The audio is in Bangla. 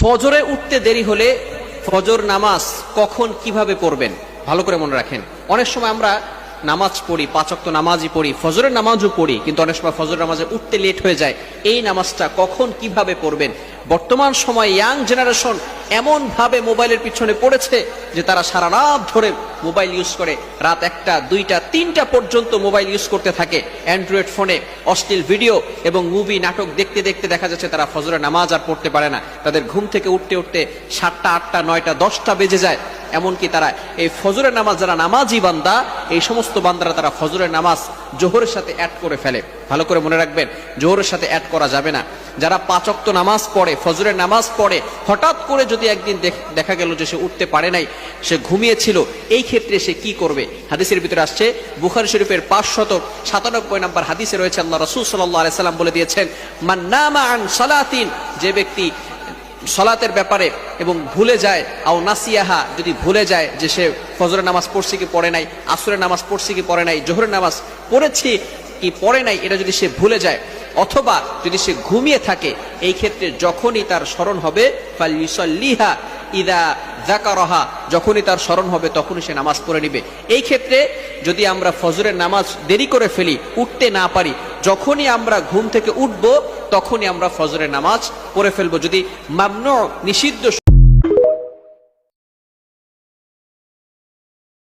ফজরে উঠতে দেরি হলে ফজর নামাজ কখন কীভাবে পড়বেন? ভালো করে মনে রাখেন। অনেক সময় আমরা নামাজ পড়ি পাঁচক্ত নামাজই পড়ি, ফজরের নামাজও পড়ি, কিন্তু অনেক সময় ফজর নামাজে উঠতে লেট হয়ে যায়। এই নামাজটা কখন কীভাবে পড়বেন? বর্তমান সময় ইয়াং জেনারেশন এমন ভাবে মোবাইলের পিছনে পড়েছে যে তারা সারা রাত ধরে মোবাইল ইউজ করে। রাত একটা, দুইটা, তিনটা পর্যন্ত মোবাইল ইউজ করতে থাকে। অ্যান্ড্রয়েড ফোনে অশ্লীল ভিডিও এবং মুভি, নাটক দেখতে দেখতে দেখা যাচ্ছে তারা ফজরে নামাজ আর পড়তে পারে না। তাদের ঘুম থেকে উঠতে উঠতে সাতটা, আটটা, নয়টা, দশটা বেজে যায়। এমনকি তারা এই ফজরের নামাজ, যারা নামাজি বান্দা, এই সমস্ত বান্দারা তারা ফজরের নামাজ জোহরের সাথে অ্যাড করে ফেলে। ভালো করে মনে রাখবেন, জোহরের সাথে অ্যাড করা যাবে না। যারা পাঁচক্ত নামাজ পড়ে, ফজরের নামাজ পড়ে, হঠাৎ করে যদি একদিন দেখা গেল যে সে উঠতে পারে নাই, সে ঘুমিয়েছিল, এই ক্ষেত্রে সে কি করবে? হাদিসের ভিতরে আসছে, বুখারি শরীফের পাঁচশত সাতানব্বই নম্বর হাদিসে রয়েছে, আল্লাহ রসুল সাল্লাহ সাল্লাম বলে দিয়েছেন মান্নামা আন সালাতিন যে ব্যক্তি সলাতের ব্যাপারে এবং ভুলে যায়, আও নাসিয়াহা, যদি ভুলে যায় যে সে ফজরের নামাজ পড়ছে কি পড়ে নাই, আসরের নামাজ পড়ছে কি পড়ে নাই, জোহরের নামাজ পড়েছি কি পড়ে নাই, এটা যদি সে ভুলে যায়, অথবা যদি সে ঘুমিয়ে থাকে, এই ক্ষেত্রে যখনই তার স্মরণ হবে ফালিসল্লিহা ইদা জাকারহা যখনই তার স্মরণ হবে তখনই সে নামাজ পড়ে নিবে। এই ক্ষেত্রে যদি আমরা ফজরের নামাজ দেরি করে ফেলি, উঠতে না পারি যখনই আমরা ঘুম থেকে উঠব তখনই আমরা ফজরের নামাজ পড়ে ফেলব। যদি মামন নিষিদ্ধ